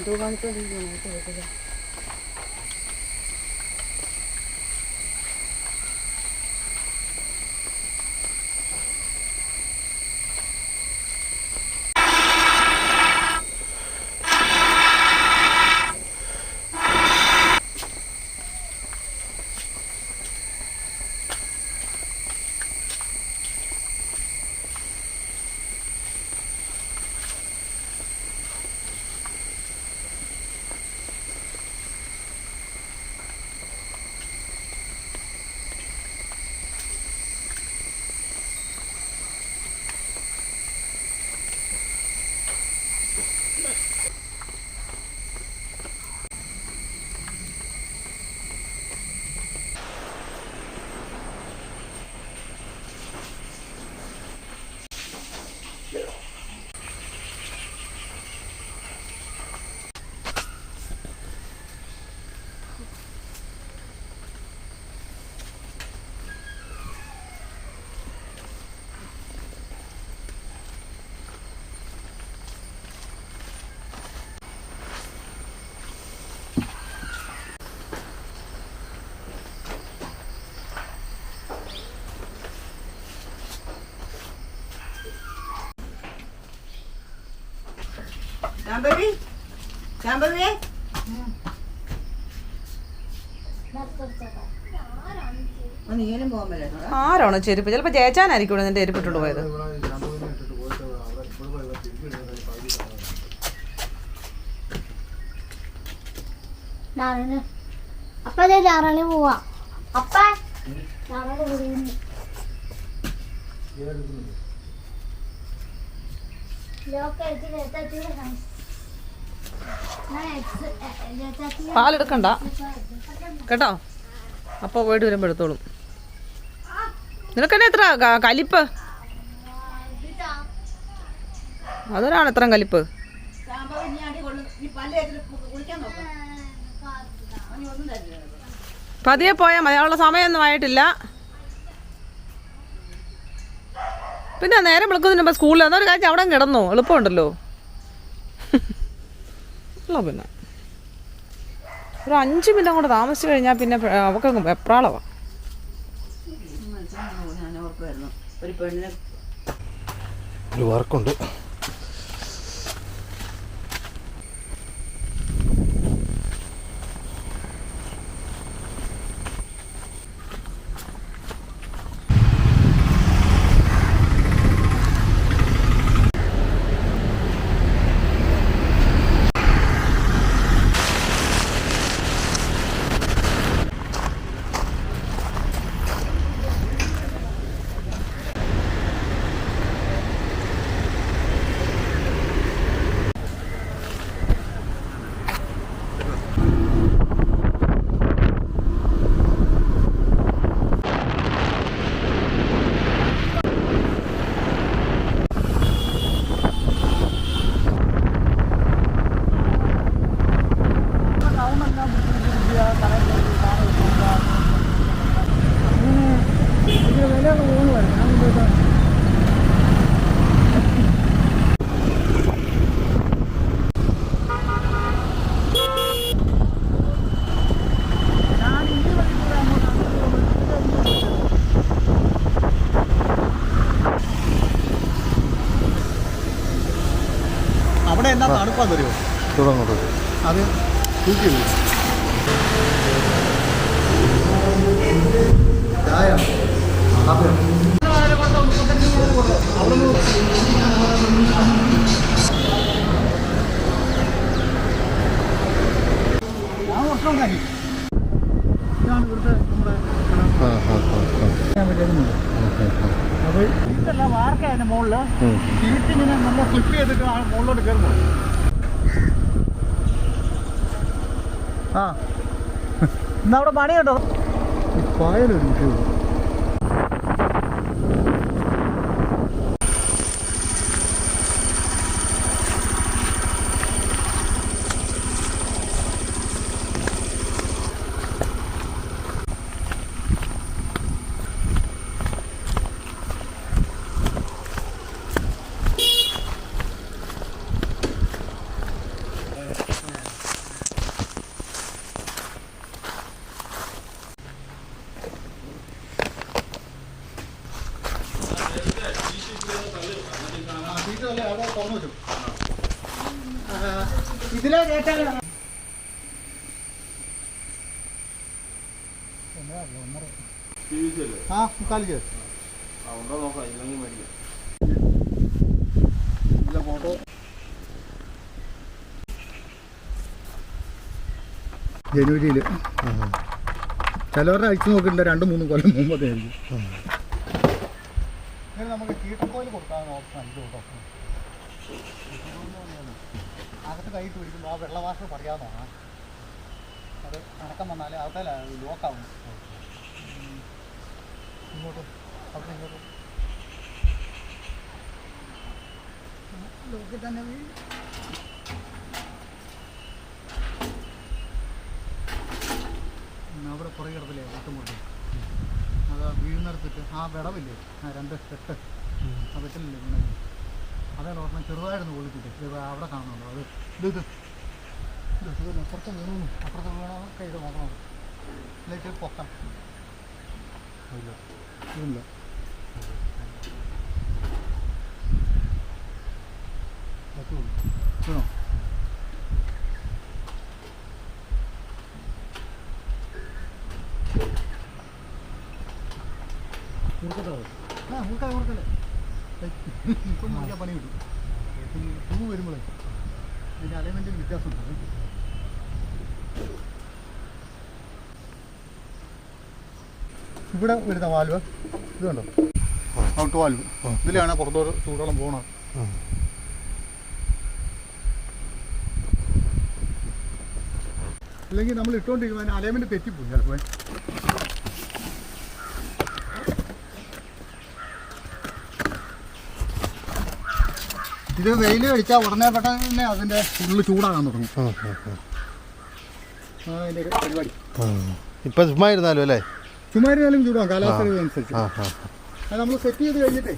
ഇവിടെ എന്തോ കാണിച്ചോണ്ടിരിക്കുന്നു കേട്ടില്ല ശാംഭവി ശാംഭവിയെ നീനും പോകാൻ പറ്റില്ല ആരാണോ ചെരുപ്പ്? ചിലപ്പോ ജയച്ചാനായിരിക്കും ഇവിടെ നിന്റെ ചെരുപ്പ് ഇട്ടിട്ട് പോയത് നാളെ അപ്പ ഞാറാണി പോവാ. അപ്പ വിടുന്നു പാലെടുക്കണ്ട. കേട്ടോ? അപ്പോൾ പോയിട്ട് വരുമ്പോൾ എടുത്തോളും. നിനക്കെന്നെ എത്ര കലിപ്പ്? അതൊരാണ് എത്ര കലിപ്പ്. പതിയെ പോയാൽ മതി. അവളുടെ സമയമൊന്നും ആയിട്ടില്ല. പിന്നെ നേരെ വിളിക്കുന്നതിന് സ്കൂളിൽ എന്നൊരു കാര്യം അവിടെ കിടന്നു? എളുപ്പമുണ്ടല്ലോ. ഉള്ള പിന്നെ. ഒരു അഞ്ച് മിനിറ്റ് അങ്ങോട്ട് താമസിച്ചു കഴിഞ്ഞാൽ പിന്നെ അവക്കങ്ങ് വെപ്രാളവാ. മനസ്സിലാണോ ഞാൻ ഓർക്കുമായിരുന്നു ഒരു പെണ്ണിനെ ഒരു വർക്കുണ്ട്. അവിടെ എന്നാ തണുപ്പാന്ന് അറിയോ തുടങ്ങോട്ട് അത് തൂക്കി? ഞാൻ വർഷം കാര്യം ഇതാണ് ഇവിടുത്തെ നമ്മുടെ അപ്പോൾ ഇതല്ല വാർക്ക അതിന്റെ മുകളിൽ തിരിച്ചിങ്ങനെ നമ്മൾ ഫ്ലിപ്പ് ചെയ്തിട്ട് ആ മുകളിലോട്ട് കയറുമ്പോൾ ആ. എന്നാ അവിടെ പണിയുണ്ടോ? പായലൊരു ആ മുക്കാലിക്ക് ഇല്ല ഫോട്ടോ ജനുവരിയിൽ ചിലവരുടെ അയച്ചു നോക്കിയിട്ടുണ്ട് രണ്ട് മൂന്ന് കൊല്ലം മുമ്പത്തെ ആയിരിക്കും. നമുക്ക് കീട്ടക്കോയിൽ ഓപ്ഷൻ ഉണ്ട് കേട്ടോ. അകത്ത് കൈ പിടിക്കുമ്പോൾ ആ വെള്ളവാസന പറയാതാണ് അത് അടക്കം വന്നാൽ അതല്ല ലോക്കാവും ഇങ്ങോട്ട് അവിടെ ഇങ്ങോട്ട്. ലോക്കി തന്നെ വീഴും അവിടെ കുറേ കിടപ്പില്ലേ? ഒട്ടുമുട്ട് അത് വീഴുന്നിടത്തിട്ട്. ആ വിടവില്ലേ? ആ രണ്ട്. കെട്ട് ആ വെട്ടിലില്ലേ ഇങ്ങനെ അതേ ഓർമ്മ. ചെറുതായിരുന്നു പൊളിച്ചിട്ട് ഇത്. അവിടെ കാണുന്നുണ്ടോ. അത് ഇത് ഇത്. അപ്പുറത്ത് വീണു. അപ്പുറത്ത് വീണോ കൈ നോക്കണം എന്നിട്ട് പൊക്കാം ഇല്ല. ഇല്ല. വീണോ ആ കൊടുക്കാം കൊടുക്കല്ലേ ഇപ്പം നോക്കിയാൽ പണി കിട്ടും. പൂ വരുമ്പോഴേ അതിന്റെ അലൈൻമെന്റിന് വ്യത്യാസമുണ്ട്. ഇവിടെ വരുന്ന വാൽവ് ഇത് കണ്ടോ? Out valve. ഇതിലാണ് പുറത്തോട്ട് ചൂടോളം പോകണത് അല്ലെങ്കിൽ നമ്മൾ ഇട്ടുകൊണ്ടിരിക്കുന്ന അലൈൻമെന്റ് തെറ്റിപ്പോയി ചിലപ്പോൾ ഇത് വെയിൽ കഴിച്ചാൽ ഉടനെ പെട്ടെന്ന് അതിന്റെ ഉള്ളിൽ ചൂടാകാൻ തുടങ്ങും. ഒരു പരിപാടി. ഇപ്പം ചുമ്മാ ഇരുന്നാലും അല്ലേ? ചുമ്മാ ചൂടാ കാലാവസ്ഥ അനുസരിച്ച്. അത് നമ്മൾ സെറ്റ് ചെയ്ത് കഴിഞ്ഞിട്ടേ.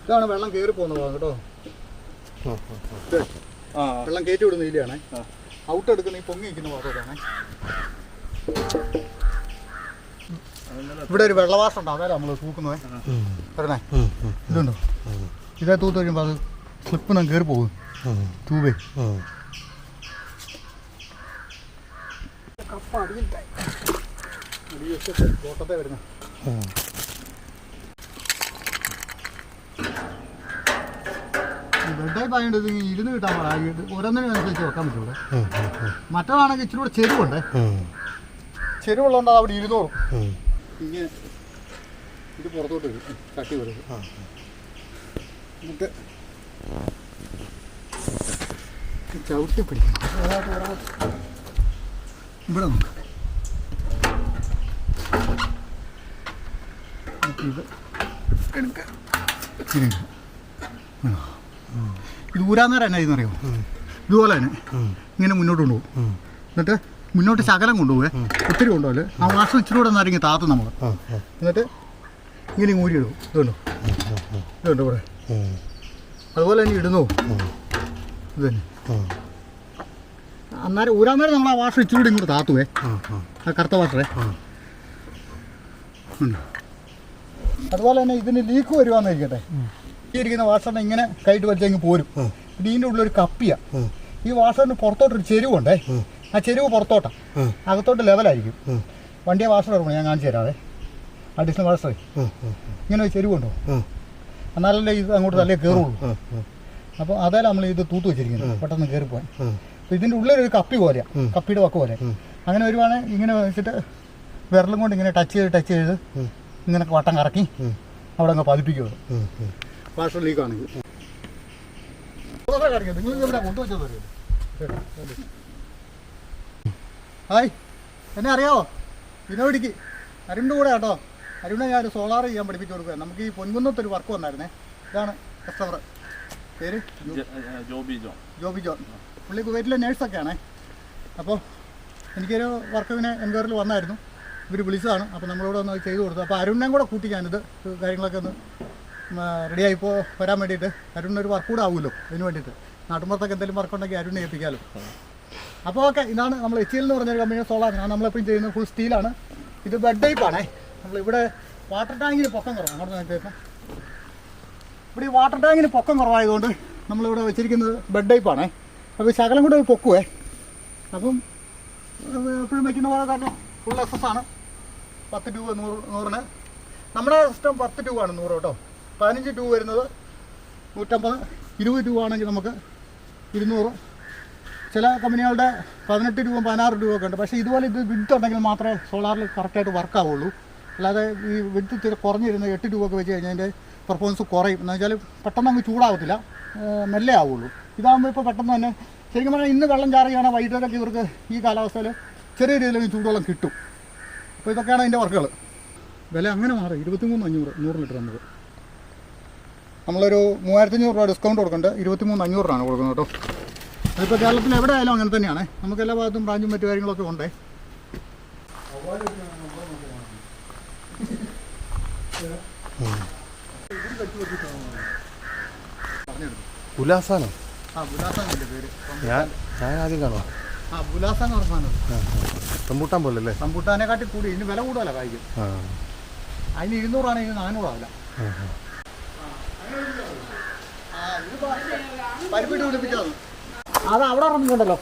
ഇതാണ് വെള്ളം കയറി പോകുന്ന ഭാഗം കേട്ടോ. ആ. വെള്ളം കയറ്റി വിടുന്ന ഇതിലാണ് ഔട്ട് എടുക്കുന്ന ഈ പൊങ്ങി നിൽക്കുന്ന ഭാഗത്താണ് ഇവിടെ ഒരു വെള്ളവാസം ഉണ്ട് അതല്ല നമ്മൾ തൂക്കുന്നത്? പറഞ്ഞേ ഇതുണ്ടോ? ഇതേ തൂത്ത് കഴിയുമ്പോൾ അത് സ്ലിപ്പ് ഞാൻ കയറി പോകും. തൂവേ. കപ്പ വരുന്ന. ബെഡായി പായണ്ട് ഇരുന്ന് കിട്ടാൻ പാടായിട്ട് ഓരോന്നിനും അനുസരിച്ച് വെക്കാൻ പറ്റൂടെ. മറ്റതാണെങ്കിൽ ഇച്ചിരി കൂടെ ചെരുവുണ്ട്. ചെരുവുള്ളതുകൊണ്ട് അവിടെ ഇരുന്നോളും. ഇങ്ങനെ ഇത് പുറത്തോട്ട് വരും. കട്ടി വരും. എന്നിട്ട് ചവിട്ടി പിടിക്കണം. ഇവിടെ നോക്ക്. ഇത് ഊരാന്നേരം എന്നാ ഇതെന്നറിയോ? ഇതുപോലെ തന്നെ. ഇങ്ങനെ മുന്നോട്ട് കൊണ്ടുപോകും. എന്നിട്ട് മുന്നോട്ട് ശകലം കൊണ്ടുപോകേ ഒത്തിരി കൊണ്ടുപോകൽ ആ വാസം ഇച്ചിരി കൂടെ നരങ്ങി താത്ത നമ്മൾ. എന്നിട്ട് ഇങ്ങനെ ഊരിയിടും. ഇതുണ്ടോ? ഇതുണ്ടോ ഇവിടെ? അതുപോലെ തന്നെ ഇടുന്നു. ഇത് തന്നെ അന്നേരം ഊരാൻ നേരം നമ്മൾ ആ വാഷർ ഇച്ചിരി കൂടി ഇങ്ങോട്ട് താത്തുവേ. ആ കറുത്ത വാഷറേ അതുപോലെ തന്നെ ഇതിന് ലീക്ക് വരുവാന്നിരിക്കട്ടെ ഈ ഇരിക്കുന്ന വാഷറിനെ ഇങ്ങനെ കൈയിട്ട് വലിച്ചെങ്കിൽ പോരും. പിന്നെ ഇതിന്റെ ഉള്ളിൽ ഒരു കപ്പിയ. ഈ വാഷറിന് പുറത്തോട്ടൊരു ചെരുവുണ്ടേ. ആ. ചെരുവ് പുറത്തോട്ടാ. അകത്തോട്ട് ലെവലായിരിക്കും വണ്ടിയെ വാഷർ ഇറങ്ങണം ഞാൻ കാണിച്ചു തരാതെ അഡീഷണൽ വാഷറേ ഇങ്ങനെ ഒരു ചെരുവുണ്ടോ. എന്നാലല്ലേ ഇത് അങ്ങോട്ട് തലേ കയറുള്ളൂ. അപ്പോൾ അതേ നമ്മൾ ഇത് തൂത്ത് വെച്ചിരിക്കുന്നത് പെട്ടെന്ന് കയറിപ്പോയി പോയി അപ്പൊ ഇതിന്റെ ഉള്ളിലൊരു കപ്പി പോലെയാ കപ്പിയുടെ വക്ക് പോലെ. അങ്ങനെ വരുവാണെങ്കിൽ ഇങ്ങനെ വെച്ചിട്ട് വിരലും കൊണ്ട് ഇങ്ങനെ ടച്ച് ചെയ്ത് ടച്ച് ചെയ്ത് ഇങ്ങനെ വട്ടം കറക്കി അവിടെ അങ്ങ് പതിപ്പിക്കുള്ളൂ. വാഷർ ലീക്ക് ആണെങ്കിൽ നിങ്ങൾ ഇവിടെ കൊണ്ടുവച്ചത് ഹായ് എന്നെ അറിയാവോ? വിനോടിക്ക് അരുണിന്റെ കൂടെ കേട്ടോ അരുണിനെ ഞാൻ സോളാർ ചെയ്യാൻ പഠിപ്പിച്ചു കൊടുക്കുക. നമുക്ക് ഈ പൊൻകുന്നത്തൊരു വർക്ക് വന്നായിരുന്നേ. ഇതാണ് കസ്റ്റമർ പേര്? ജോബി ജോൺ. ജോബി ജോൺ. പുള്ളി കുവൈറ്റിലെ നേഴ്സൊക്കെയാണേ. അപ്പോൾ എനിക്കൊരു വർക്കിന് എൻക്വയറിൽ വന്നായിരുന്നു. ഇവർ വിളിച്ചതാണ്. അപ്പോൾ നമ്മളോട് ഒന്ന് ചെയ്തു കൊടുത്തു. അപ്പോൾ അരുണിനെയും കൂടെ കൂട്ടി ഞാനിത് കാര്യങ്ങളൊക്കെ ഒന്ന് റെഡിയായി ഇപ്പോൾ വരാൻ വേണ്ടിയിട്ട്. അരുണിനൊരു വർക്ക് കൂടെ ആവുമല്ലോ അതിന് വേണ്ടിയിട്ട്. നാട്ടുമ്പുറത്തൊക്കെ എന്തെങ്കിലും വർക്ക് ഉണ്ടെങ്കിൽ അരുണിനെ ഏൽപ്പിക്കാമല്ലോ അപ്പോൾ ഓക്കെ ഇതാണ് നമ്മൾ എച്ച് എൽ എന്ന് പറഞ്ഞൊരു കമ്പനി സോളാർ. ആണ് നമ്മളെപ്പോഴും ചെയ്യുന്നത് ഫുൾ സ്റ്റീലാണ് ഇത് ബെഡ് ടൈപ്പാണേ നമ്മളിവിടെ വാട്ടർ ടാങ്കിന് പൊക്കം കുറവാണ് അങ്ങോട്ട് നോക്കിയേക്കാം ഇവിടെ ഈ വാട്ടർ ടാങ്കിന് പൊക്കം കുറവായതുകൊണ്ട് നമ്മളിവിടെ വെച്ചിരിക്കുന്നത് ബെഡ് ടൈപ്പാണേ അപ്പോൾ ശകലം കൂടെ പൊക്കുവേ. അപ്പം എപ്പോഴും വയ്ക്കുന്ന പോലെ തന്നെ ഫുൾ എസ് ആണ്. പത്ത് രൂപ നൂറ് നൂറിന്. നമ്മുടെ സിസ്റ്റം പത്ത് ആണ് നൂറ് കേട്ടോ. പതിനഞ്ച് രൂപ വരുന്നത് നൂറ്റമ്പത് ഇരുപത് രൂപ ആണെങ്കിൽ നമുക്ക് ഇരുന്നൂറ്. ചില കമ്പനികളുടെ പതിനെട്ട് രൂപ പതിനാറ് രൂപ ഒക്കെ ഉണ്ട്. പക്ഷേ ഇതുപോലെ ഇത് വിഡ്ത്ത് ഉണ്ടെങ്കിൽ മാത്രമേ സോളാറിൽ കറക്റ്റായിട്ട് വർക്ക് ആവുള്ളൂ. അല്ലാതെ ഈ വെട്ടി ഇത്തിരി കുറഞ്ഞിരുന്ന എട്ട് രൂപ ഒക്കെ വെച്ച് കഴിഞ്ഞാൽ അതിന്റെ പെർഫോമൻസ് കുറയും. എന്ന് വെച്ചാൽ പെട്ടെന്ന് അങ്ങ് ചൂടാവത്തില്ല. മെല്ലേ ആവുള്ളൂ. ഇതാകുമ്പോൾ ഇപ്പോൾ പെട്ടെന്ന് തന്നെ ശരിക്കും പറഞ്ഞാൽ ഇന്ന് വെള്ളം ചാറുകയാണ് വൈകിട്ടൊക്കെ ഇവർക്ക് ഈ കാലാവസ്ഥയിൽ ചെറിയ രീതിയിൽ ചൂടുവെള്ളം കിട്ടും. അപ്പോൾ ഇതൊക്കെയാണ് അതിന്റെ വർക്കുകൾ വില അങ്ങനെ മാറി. ഇരുപത്തിമൂന്ന് അഞ്ഞൂറ് നൂറ് ലിറ്റർ നമുക്ക് നമ്മളൊരു മൂവായിരത്തി അഞ്ഞൂറ് രൂപ ഡിസ്കൗണ്ട് കൊടുക്കുന്നുണ്ട് ഇരുപത്തിമൂന്ന് അഞ്ഞൂറിനാണ് കൊടുക്കുന്നത് കേട്ടോ. അതിപ്പോൾ കേരളത്തിൽ എവിടെ ആയാലും അങ്ങനെ തന്നെയാണ്. നമുക്ക് എല്ലാ ഭാഗത്തും ബ്രാഞ്ചും മറ്റു കാര്യങ്ങളൊക്കെ ഉണ്ടേ. പേര്. ഞാൻ ഞാൻ ആദ്യം കാണുവാ. റംബൂട്ടാൻ പോലെ അല്ലേ? റംബുട്ടാനെക്കാട്ടി കൂടി ഇതിന് വില കൂടുതലാ കായ്ക്കും. അതിന് ഇരുന്നൂറാണ് ഇതിന് നാനൂറാവില്ല. പരിപ്പിട്ട് പിടിപ്പിച്ചത് അത് അവിടെ ഇറങ്ങുന്നുണ്ടല്ലോ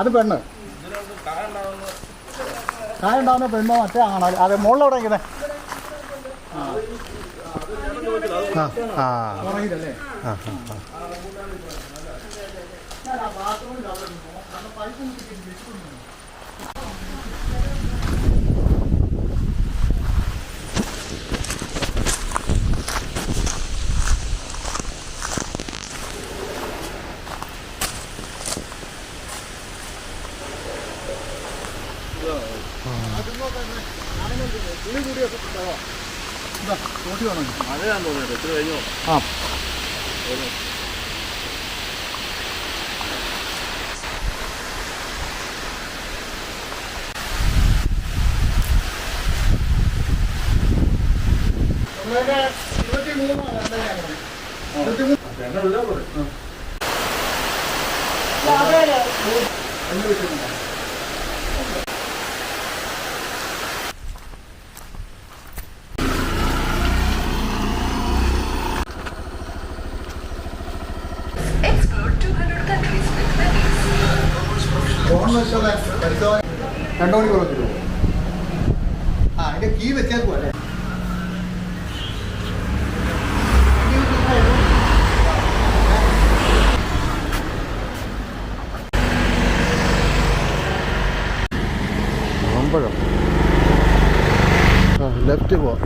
അത് പെണ്ണ്. കായ ഉണ്ടാവുന്ന പെണ്ണോ മറ്റേ ആണോ? അതെ മുകളിൽ ഇങ്ങനെ ആ ആ. ആ ആ ആ തോട്ടി വേണോ ആ നമ്മളതിന്റെ ഇരുപത്തിമൂന്നാണ് രണ്ടരയാണ്. ഇരുപത്തിമൂന്ന്. രണ്ട് വെച്ചിട്ടുണ്ട്. ഫോൺ വെച്ചോളെ പരിശോധന രണ്ടു മണിക്കൂർ വെച്ചിട്ടു ആ അതിന്റെ കീ വെച്ചേക്കും അല്ലേ മാമ്പഴം ആ ലെഫ്റ്റ് പോവാം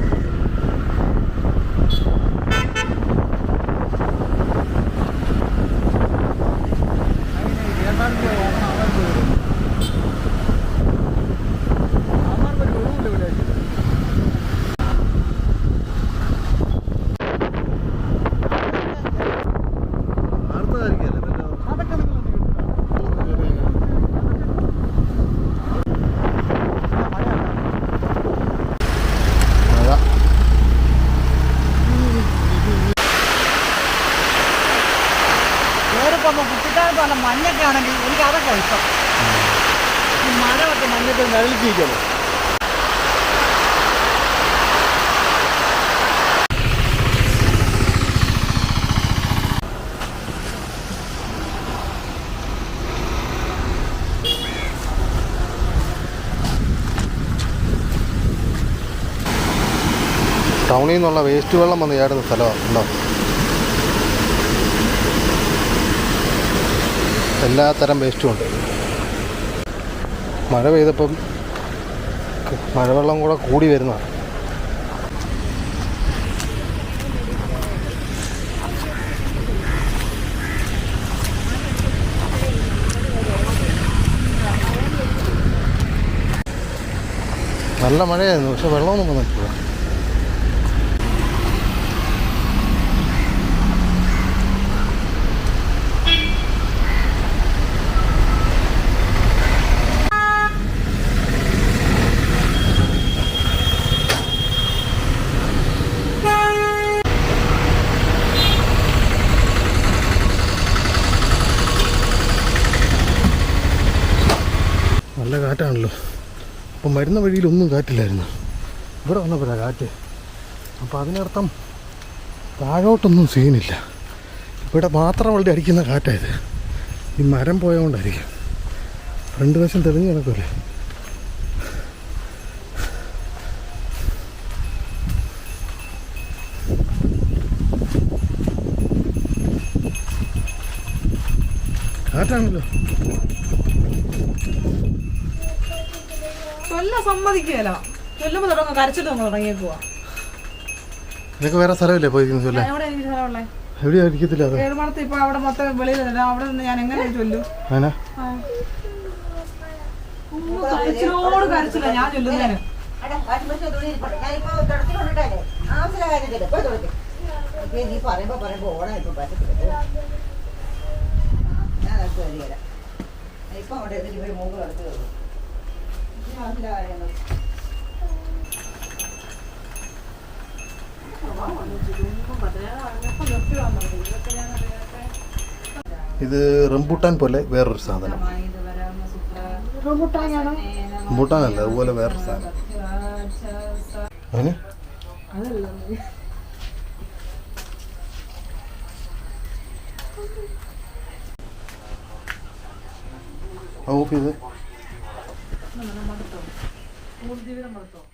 അതാ വേറിപ്പോ കുട്ടിക്കാലത്ത് നല്ല മഞ്ഞൊക്കെ ആണെങ്കിൽ എനിക്ക് അതൊക്കെ ഇഷ്ടം. ഈ മരമൊക്കെ മഞ്ഞൊക്കെ നിഴലിച്ചിരിക്കുമല്ലോ ടൗണിൽ നിന്നുള്ള വേസ്റ്റ് വെള്ളം വന്ന് ചാടുന്ന സ്ഥലമാണ് ഉണ്ടോ? എല്ലാ തരം വേസ്റ്റും ഉണ്ട്. മഴ പെയ്തപ്പം മഴവെള്ളം കൂടെ കൂടി വരുന്നതാണ്. നല്ല മഴയായിരുന്നു പക്ഷെ വെള്ളമൊന്നും വന്നിട്ടില്ല നല്ല കാറ്റാണല്ലോ അപ്പം വരുന്ന വഴിയിലൊന്നും കാറ്റില്ലായിരുന്നു. ഇവിടെ വന്നപ്പോഴാണ് കാറ്റ്. അപ്പോൾ അതിനർത്ഥം താഴോട്ടൊന്നും സീനില്ല. ഇവിടെ മാത്രം വളരെ അടിക്കുന്ന കാറ്റായത് ഈ മരം പോയതുകൊണ്ടായിരിക്കും. ഫ്രണ്ട് വശം തെളിഞ്ഞ് കിടക്കുമല്ലേ കാറ്റാണല്ലോ. ചൊല്ല സമ്മതിക്കുകയല്ല. ചൊല്ലുമ്പോൾ തുടങ്ങും കരച്ചിട്ട് നമ്മൾ തുടങ്ങിയേക്കുവാ നിനക്ക് വേറെ സ്ഥലമില്ലേ പോയിരിക്കുന്നത് അല്ലേ എവിടെ എനിക്ക് സ്ഥലമുള്ളേ എവിടെയാ ഇരിക്കത്തില്ല അത്? ഏഴുമണത്ത് ഇപ്പൊ അവിടെ മൊത്തം വെളിയിലല്ല അവിടെ നിന്ന് ഞാൻ എങ്ങനെ ചൊല്ലും? അങ്ങനെ കരച്ചിലോട് കരച്ചില്ല ഞാൻ ചൊല്ലുന്നതിന് എടാ, വാഷിംഗ് മെഷീൻ തുണി ഇരിപ്പുണ്ട്. ഞാനിപ്പോ തുടച്ചു കൊണ്ടിട്ടല്ലേ? ആവശ്യമുള്ള കാര്യത്തില്ല പോയി തുടച്ചു നീ പറയുമ്പോ പറയുമ്പോ ഓണം ഇപ്പൊ പറ്റത്തില്ല. പോ. ഞാൻ അടുത്ത് വരികയില്ല ഇപ്പൊ അവിടെ എത്തിയിട്ട് ഇവർ മൂന്ന് അടുത്ത് കയറും. കാര്യങ്ങൾ. ഇത് റംബൂട്ടാൻ പോലെ വേറൊരു സാധനം. റംബൂട്ടാൻ റംബൂട്ടാനല്ല അതുപോലെ വേറൊരു സാധനം. അതിന് ആ ഓഫ് ചെയ്ത്. மூன்று தீவிர மருத்துவம்